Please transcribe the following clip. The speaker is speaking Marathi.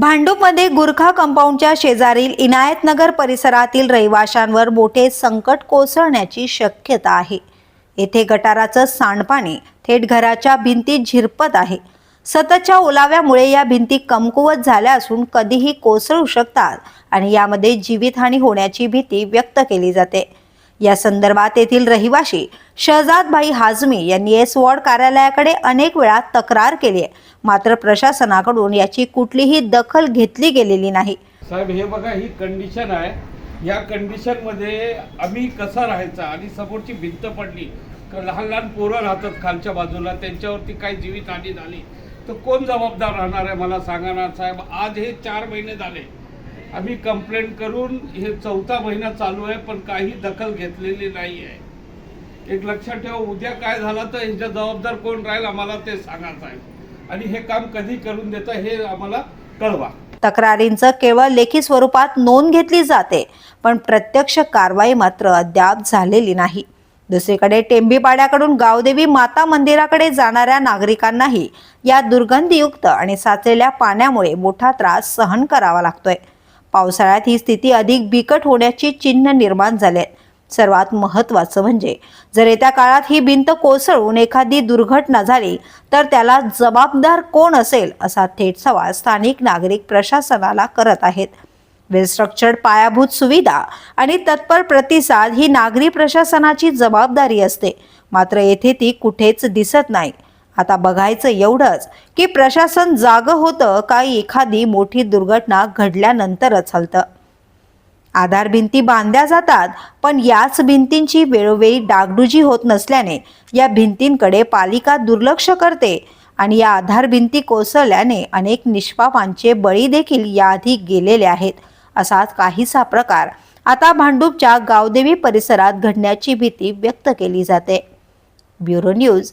भांडूपमध्ये गुरखा कंपाऊंडच्या शेजारील इनायतनगर परिसरातील रहिवाशांवर मोठे संकट कोसळण्याची शक्यता आहे. येथे गटाराचं सांडपाणी थेट घराच्या भिंतीत झिरपत आहे. सततच्या ओलाव्यामुळे या भिंती कमकुवत झाल्या असून कधीही कोसळू शकतात आणि यामध्ये जीवितहानी होण्याची भीती व्यक्त केली जाते. या संदर्भात येथील रहिवाशी शहजादभाई हाजमी यांनी एस वॉर्ड कार्यालयाकडे अनेक वेळा तक्रार केली आहे. मात्र प्रशासनाकडून याची कुठलीही दखल घेतली गेलेली नाही. साहेब हे बघा ही कंडिशन आहे. या कंडिशनमध्ये आम्ही कसा राहायचा? आणि समोरची भिंत पडली. लहान लहान पोरं राहतात खालच्या बाजूला त्यांच्यावरती काही जीवितहानी झाली. तर कोण जबाबदार राहणार आहे मला सांगा ना साहेब? आज हे चार महिने झाले. आम्ही कंप्लेंट करून हे चौथा महिना चालू आहे पण काही दखल घेतलेली नाही आहे. एक लक्षात ठेवा उद्या काय झालं तर ह्याच्या जबाबदार कोण राहील आम्हाला ते सांगा साहेब. आणि हे काम कधी करून देतं हे आम्हाला कळवा. तक्रारींचं केवळ लेखी स्वरूपात नोंद घेतली जाते पण प्रत्यक्ष कारवाई मात्र अद्याप झालेली नाही. दुसरीकडे टेंबीपाड्याकडून गावदेवी माता मंदिराकडे जाणाऱ्या नागरिकांनाही या दुर्गंधीयुक्त आणि साचलेल्या पाण्यामुळे मोठा त्रास सहन करावा लागतोय. पावसाळ्यात ही स्थिती अधिक बिकट होण्याची चिन्ह निर्माण झाले आहेत. सर्वात महत्त्वाचं म्हणजे जर येत्या काळात ही भिंत कोसळून एखादी दुर्घटना झाली तर त्याला जबाबदार कोण असेल असा थेट सवाल स्थानिक नागरिक प्रशासनाला करत आहेत. वेलस्ट्रक्चर्ड पायाभूत सुविधा आणि तत्पर प्रतिसाद ही नागरी प्रशासनाची जबाबदारी असते. मात्र येथे ती कुठेच दिसत नाही. आता बघायचं एवढंच की प्रशासन जागं होतं का एखादी मोठी दुर्घटना घडल्यानंतरच हलतं. आधार भिंती बांधल्या जातात पण याच भिंतींची वेळोवेळी डागडुजी होत नसल्याने या भिंतींकडे पालिका दुर्लक्ष करते आणि या आधार भिंती कोसळल्याने अनेक निष्पापांचे बळी देखील याआधी गेलेले आहेत असाच काहीसा प्रकार आता भांडूपच्या गावदेवी परिसरात घडण्याची भीती व्यक्त केली जाते. Bureau news